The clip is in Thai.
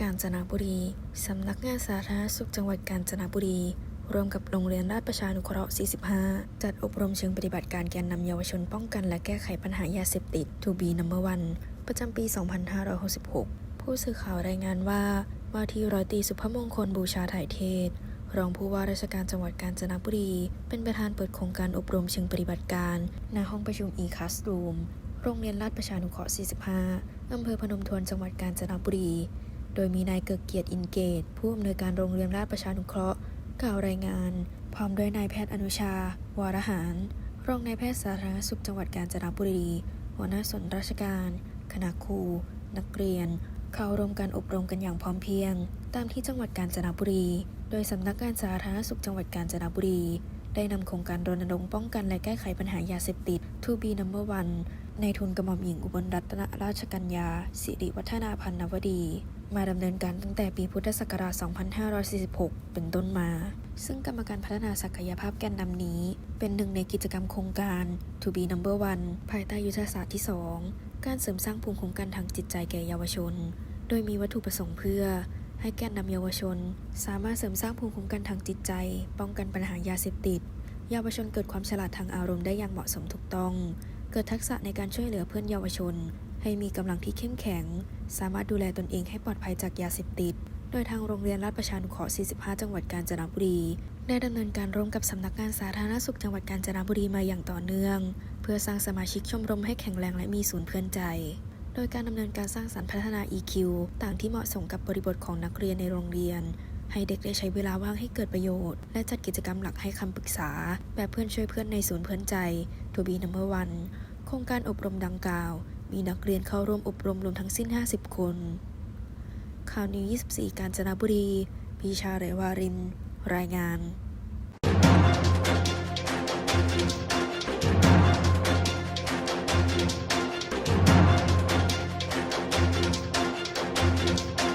กาญจนบุรี สำนักงานสาธารณสุขจังหวัดกาญจนบุรี ร่วมกับโรงเรียนราชประชานุเคราะห์ 45 จัดอบรมเชิงปฏิบัติการแกนนำเยาวชนป้องกัน และแก้ไขปัญหายาเสพติด To be number one ประจำปี 2566 ผู้สื่อข่าวรายงานว่า ว่าที่ร้อยตีสุภมงคลบูชาถ่ายเทศ รองผู้ว่าราชการจังหวัดกาญจนบุรี เป็นประธานเปิดโครงการอบรมเชิงปฏิบัติการณห้องประชุม e-classroom โรงเรียนราชประชานุเคราะห์ 45 อำเภอพนมทวน จังหวัดกาญจนบุรี โดยมีนายเกิกเกียรติอินเกต ผู้อำนวยการโรงเรียนราชประชานุเคราะห์ กล่าวรายงาน พร้อมด้วยนายแพทย์อนุชา วารหาร รองนายแพทย์สาธารณสุขจังหวัดกาญจนบุรี หัวหน้าส่วนราชการ คณะครู นักเรียน เข้าร่วมการอบรมกันอย่างพร้อมเพรียง ตามที่จังหวัดกาญจนบุรี โดยสำนักงานสาธารณสุขจังหวัดกาญจนบุรี ได้นำโครงการรณรงค์ป้องกันและแก้ไขปัญหายาเสพติด To be number one ในทุนกระหม่อมหญิงอุบลรัตนราชกัญญา สิริวัฒนาพันนวดี มาดำเนินการตั้งแต่ปีพุทธศักราช 2546 เป็นต้นมา ซึ่งกรรมการพัฒนาศักยภาพแกนนำนี้ เป็นหนึ่งในกิจกรรมโครงการ To be number one ภายใต้ยุทธศาสตร์ที่ 2 การเสริมสร้างภูมิคุ้มกันทางจิตใจแก่เยาวชน โดยมีวัตถุประสงค์เพื่อ ให้แกนนำเยาวชน สามารถเสริมสร้างภูมิคุ้มกันทางจิตใจ ป้องกันปัญหายาเสพติด เยาวชนเกิดความฉลาดทางอารมณ์ได้อย่างเหมาะสมถูกต้อง เกิดทักษะในการช่วยเหลือเพื่อนเยาวชน ให้มีกำลังที่เข้มแข็ง สามารถดูแลตนเองให้ปลอดภัยจากยาเสพติด โดยทางโรงเรียนราชประชานุเคราะห์ 45 จังหวัดกาญจนบุรี ได้ดำเนินการร่วมกับสำนักงานสาธารณสุขจังหวัดกาญจนบุรีมาอย่างต่อเนื่อง เพื่อสร้างสมาชิกชมรมให้แข็งแรงและมีศูนย์เพื่อนใจ โดยการดำเนินการสร้างสรรค์พัฒนา EQ ต่างที่เหมาะสมกับบริบทของนักเรียนในโรงเรียน ให้เด็กได้ใช้เวลาว่างให้เกิดประโยชน์ และจัดกิจกรรมหลักให้คำปรึกษา แบบเพื่อนช่วยเพื่อนในศูนย์เพื่อนใจ To be number one โครงการอบรมดังกล่าว มีนักเรียนเข้าร่วมอบรมรวมทั้งสิ้น 50 คนข่าวนิว 24 กาญจนบุรี พีชาเรวาริน รายงาน